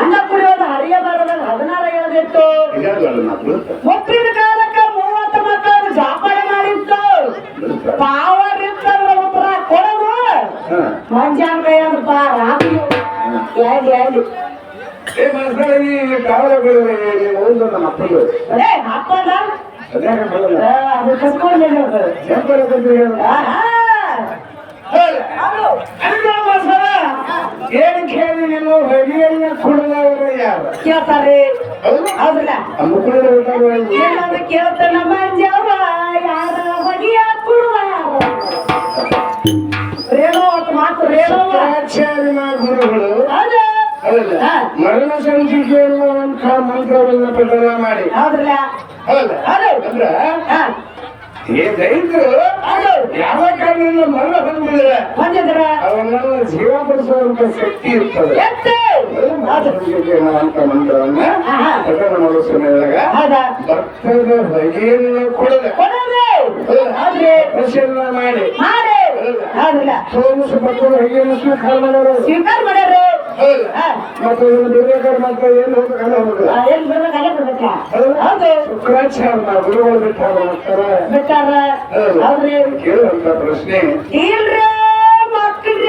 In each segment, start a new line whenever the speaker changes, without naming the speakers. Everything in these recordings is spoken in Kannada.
ಅನ್ನ ಕುಡಿಯೋದು ಹರಿಯಬಾರದಾಗ ಹದಿನಾರ ಹೇಳದಿತ್ತು. ಮುಪ್ಪಿನ ಕಾಲಕ್ಕ ಮೂವತ್ತು ಮಕ್ಕಳು ಜಾಪಾನೆ ಮಾಡಿತ್ತು. ಪಾವರ್ ಇತ್ತಂದ್ರ ಉತ್ತರ ಕೊಡೋದು. ಮಂಜಾನ್ ಕೈಯಂದ್ರಪ್ಪ ರಾತ್ರಿ ಯಾಗಿ ಯಾಗಿ
ಏ ಕಾವಲ ಓದು ನಮ್ಮ ಅಪ್ಪಗಳು
ಅದೇ ಅಪ್ಪನ
ಅದೇ ಏನು ಕೇಳಿ ನೀವು ಹೊಗೆಯನ್ನ ಕುಡಿದವರು ಯಾರು?
ಕೇಳ್ತಾರೆ ಹೌದಲ್ಲ ಏನಂತ ಕೇಳ್ತಾನ ಮಂಜವ ಯಾರ ಹೊಡಿಯ ಕುಡುವ ರೇಣು ಅಂತ ಮಾತು ರೇಣು
ಗುರುಗಳು. ಮರಣ ಸಂಚಿಕೆ ಎನ್ನುವಂಥ ಮಂತ್ರವನ್ನ ಪ್ರಕಟಣೆ ಮಾಡಿ.
ಹೌದಲ್ಲ
ಹೌದಲ್ಲ
ಹೌದು.
ಅಂದ್ರ
ಹಾ.
ಈ ದೈತ್ರು ಯಾವ ಕಾರಣದಿಂದ ಮರಣ ಹೊಂದಿದ್ರೆ
ಬಂದಿದ್ರ
ಜೀವ ಜೀವಪಡಿಸುವಂತ ಶಕ್ತಿ ಇರ್ತದೆ. ಎನ್ನುವಂಥ ಮಂತ್ರವನ್ನ
ಆಹಾ.
ಪ್ರಕಟಣೆ ಮಾಡೋ ಸಮಯದಾಗ ಭಕ್ತದ ಹೊಗೆಯನ್ನು ಕೊಡದೆ. ಪರಿಶೀಲನೆ ಮಾಡಿ. ಸೋಮಸ ಭಕ್ತರು ಹೊಗೆಯನ್ನು ಸ್ವೀಕಾರ ಮಾಡೋರು
ಸ್ವೀಕಾರ
ಮತ್ತೆ ಇದನ್ನು ಬಿಡ್ಬೇಕಾದ್ರೆ ಮತ್ತೆ ಏನು ಹೋಗ್ಬೇಕಲ್ಲ ಹೋಗುದು?
ಆ, ಏನ್ ಬರ್ಬೇಕು ಅಲ್ಲೇ ಬರ್ಬೇಕಾ? ಹೌದು.
ಗುರುಗಳು ಬಿಟ್ಟಾರ
ಬಿಟ್ಟಾರ?
ಕೇಳುವಂತ ಪ್ರಶ್ನೆ.
ಇಲ್ರಿ ಮಕ್ಕಳ್ರಿ.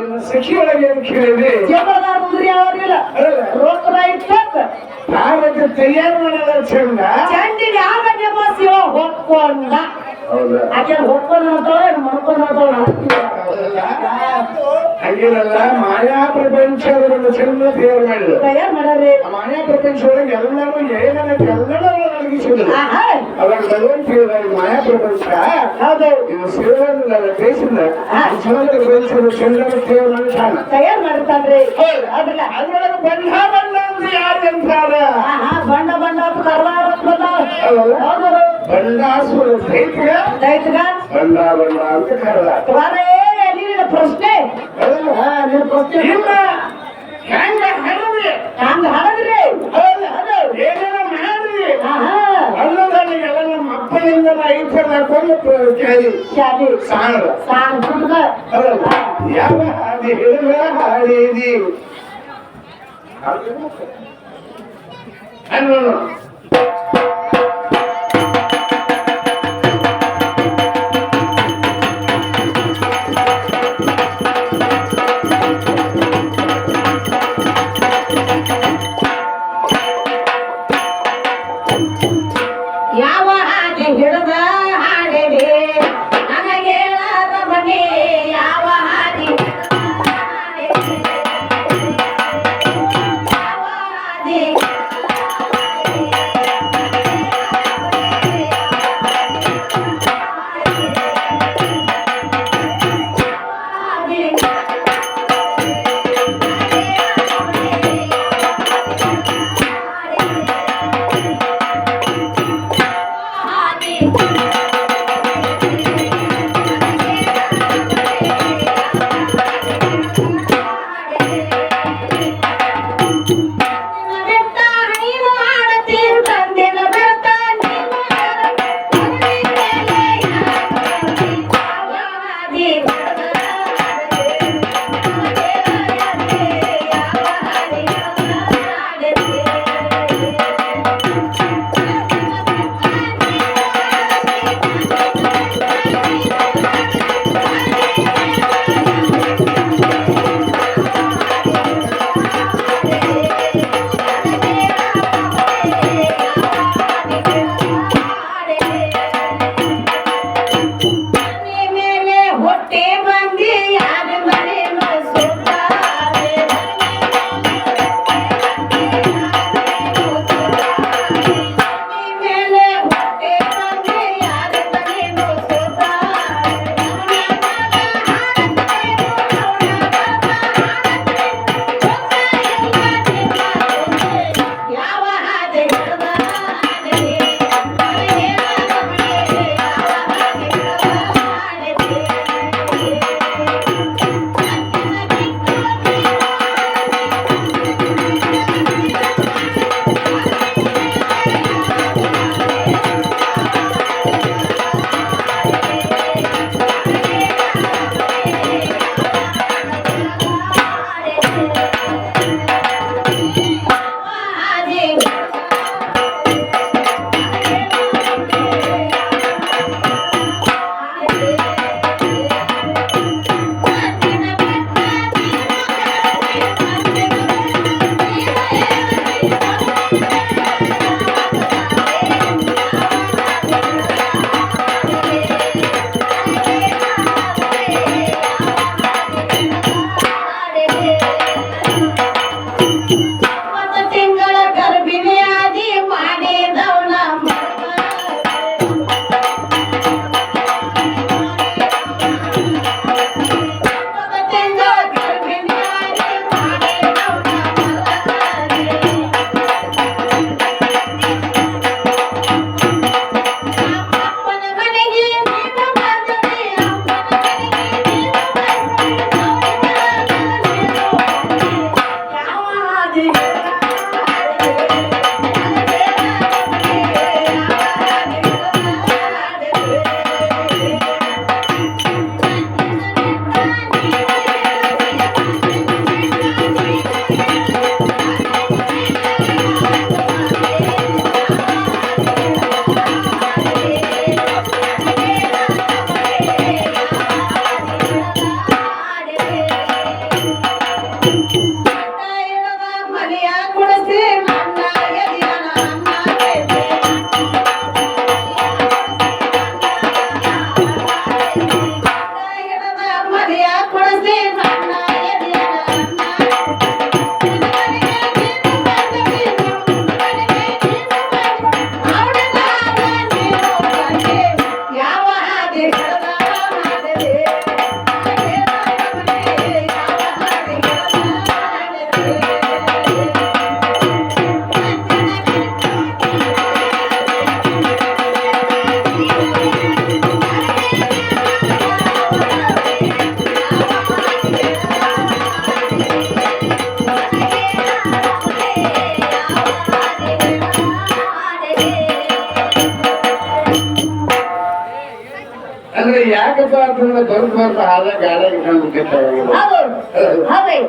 ಇನ್ನು ಸಖಿಯೊಳಗೆ ಏನು ಕೇಳಿದ್ರಿ?
ಜಬರ್ದಾರ್ ಮುಂದ್ರಿ ಇಟ್ಟಕ್
ನಾವಕ್ಕೆ ತಯಾರು ಮಾಡಲ್ಲ ಚಂದ
ಚಂದಿನ ಯಾವ ಜಮಾಸಿಯೋ ಹೊಕ್ಕೊಂಡ ಆಕೆ ಹೊಕ್ಕೊಂಡ್ ನೋಡ್ತಾಳೆ
ಹೌದಲ್ಲ? ಹಂಗೇನಲ್ಲ ಮಾಯಾ ಪ್ರಪಂಚದ ಒಂದು ಚಂದ ತಯಾರು ಮಾಡಿದ್ರು
ತಯಾರ್ ಮಾಡ್ಯಾರಿ
ಆ ಮಾಯಾ ಪ್ರಪಂಚದೊಳಗೆ ಎಲ್ಲರೂ ಏನನ್ನಕ್ಕೆ ಎಲ್ಲರೂ ಒದಗಿಸಿದ್ರು
ಆಹಾ
ಅವಾಗ ಭಗವಂತ ಹೇಳಿದ ಈ ಮಾಯಾ ಪ್ರಪಂಚ
ಹೌದು
ಇದು ಸೇವಲ್ಲ ದೇಶದ ಈ ಸಮಗ್ರ ಪ್ರಪಂಚದ ಚಂದ್ರ ತಯಾರು ಮಾಡಿದ್ದಾನ
ತಯಾರ್ ಮಾಡಿರ್ತಾನ್ರಿ ಅದ್ರಲ್ಲ
ಅದ್ರೊಳಗೆ ಬಣ್ಣ ಬಣ್ಣ ಅಂತ ಯಾರು ಅಂತಾರ
ಆಹಾ ಬಣ್ಣ ಬಣ್ಣ ಅಂತ ಕರ್ನಾಟಕ
ಹೌದಲ್ಲ?
ಹೌದು
ಬಂಡಾಸುರ ದೈತ್ಯ
ದೈತ್ಗ
ಬಂಡ ಬಂಡ ಅಂತ ಕರೆದ
ತ್ವರೇ ನಿನ್ನ ಪ್ರಶ್ನೆ
ಹೌದಲ್ಲ?
ಹಾ ನಿನ್ನ ಪ್ರಶ್ನೆ
ಇಲ್ಲ ಹೆಂಗ ಹರದಿ
ಹಂಗ ಹಳದ್ರಿ
ಹೌದು ಏನೇನ ಮಾಡಿ
ಆಹಾ
ಅನ್ನೋದನ್ನೆಲ್ಲ ನಮ್ಮ ಅಪ್ಪನಿಂದ ಐದು ಹಾಕೊಂಡು ಕೇಳಿ
ಶಾಲಿ
ಸಾಣದ
ಸಾಂಗ್ ಕುಟ್ಗ
ಹೌದಲ್ಲ? ಯಾವ ಹಾದಿ ಹಿಡಿದ ಹಾಡಿದಿ ಅನ್ನೋನು
রাধে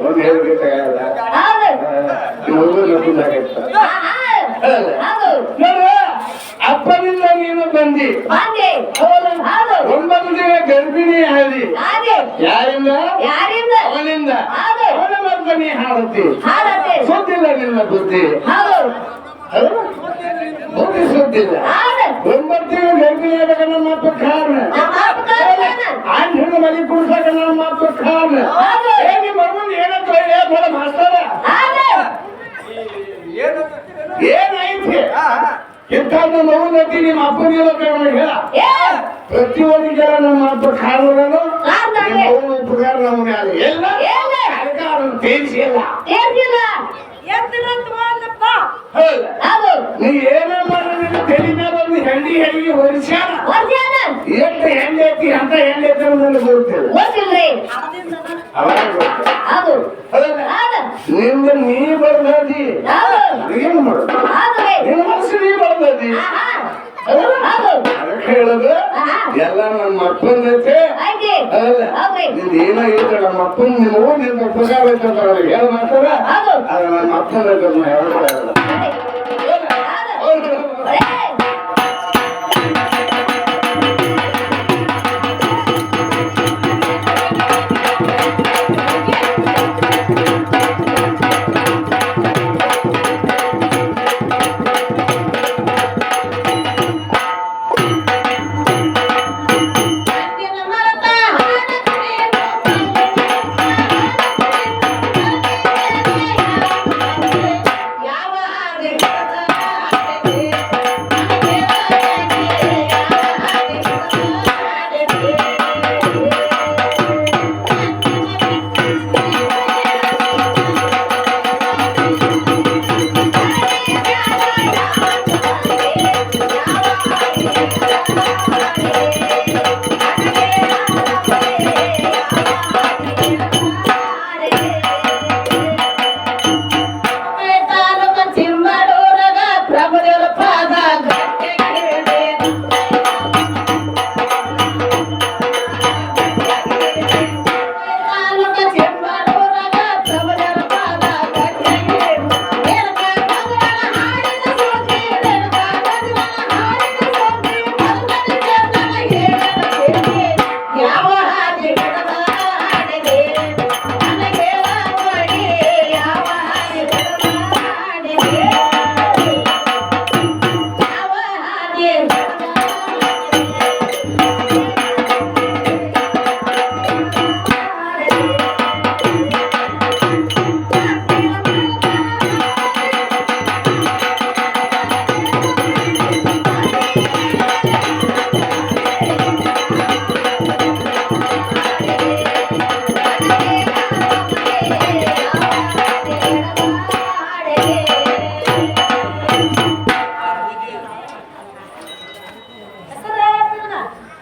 ಒಂದು ಹೇಳ್ಬೇಕಾಗಲ್ಲ
ಹೌದು
ನೋಡು ಅಪ್ಪನಿಂದ ನೀನು ಬಂದಿ. ಒಂಬತ್ತು ದಿನ ಗರ್ಭಿಣಿ ಆದಿ. ಯಾರಿಂದ?
ಯಾರಿಂದ?
ಅವನಿಂದ. ಅವನ ಮರ್ತ ನೀ ಹಾಡುತ್ತಿ
ಹಾಡತ್ತೆ
ಸುದ್ದಿಲ್ಲ ನಿನ್ನ ಬುದ್ಧಿ? ಬುದ್ಧಿ ಸುದ್ದಿಲ್ಲ. ಒಂಬತ್ತು ದಿನ ಗರ್ಭಿಣಿ ಆದಾಗ ನಮ್ಮ ಮಾತು ಕಾರಣ. ಹೆಣ್ಣು ಮನೆ ಕುಡ್ಸಾಕ ನಮ್ಮ ಮಾತು ಕಾರಣ.
ಹೌದು.
ಮಾಸ್ತಾರ. ಏನಂತ ಇಂಥ ನೋವು ನಟಿ ನಿಮ್ಮ ಅಪ್ಪನ ಹೇಳ. ಪ್ರತಿಯೊಂದಿಗೆಲ್ಲ ನಮ್ಮ ಅಪ್ಪ ಕಾರಣನು
ಕಾರಣ.
ನಿಮ್ಮ ಉಪಕಾರ ನಮ್ಮ ಮ್ಯಾಲೆ ಎಲ್ಲ
ಎಲ್ಲ.
ಅದಕ್ಕೆ ತೀರಿಸಿಲ್ಲ ಹೌದು. ನೀ ಏನೇ ಮಾಡಿದ್ರೆ ತಲೆ ಹೆಂಡಿ ಹೊರಿಸ್ಯಾನ
ವರ್ಷಾನ
ಎಷ್ಟು ಹೆಂಡಿ ಐತಿ ಅಂತ ಹೆಂಡಿ ಐತಿ ನನಗೆ ಗೊತ್ತಿಲ್ಲ.
ಗೊತ್ತಿಲ್ರಿ.
ಅವಾಗ
ಅದು
ನಿಂದ ನೀ ಬರ್ದದಿ
ಹೌದು.
ಏನು ಮಾಡೋದು ನಿನ್ನ ಮನಸ್ಸು ನೀ
ಬರ್ದಿ
ಅದಕ್ಕೆ ಹೇಳೋದು ಎಲ್ಲ ನನ್ನ ಅಪ್ಪಂದೈತೆ
ಐತೆ.
ನಿಂದ ಏನಾಗಿತ್ತು ನಮ್ಮ ಅಪ್ಪನ ನಿಮ್ಮ ನಿನ್ನ ಉಪಕಾರ ಐತೆ ಅಂತ ಅವ್ರಿಗೆ ಹೇಳ
ಹೌದು.
ಅದು ನಮ್ಮ ಅಪ್ಪನ
ಐತೆ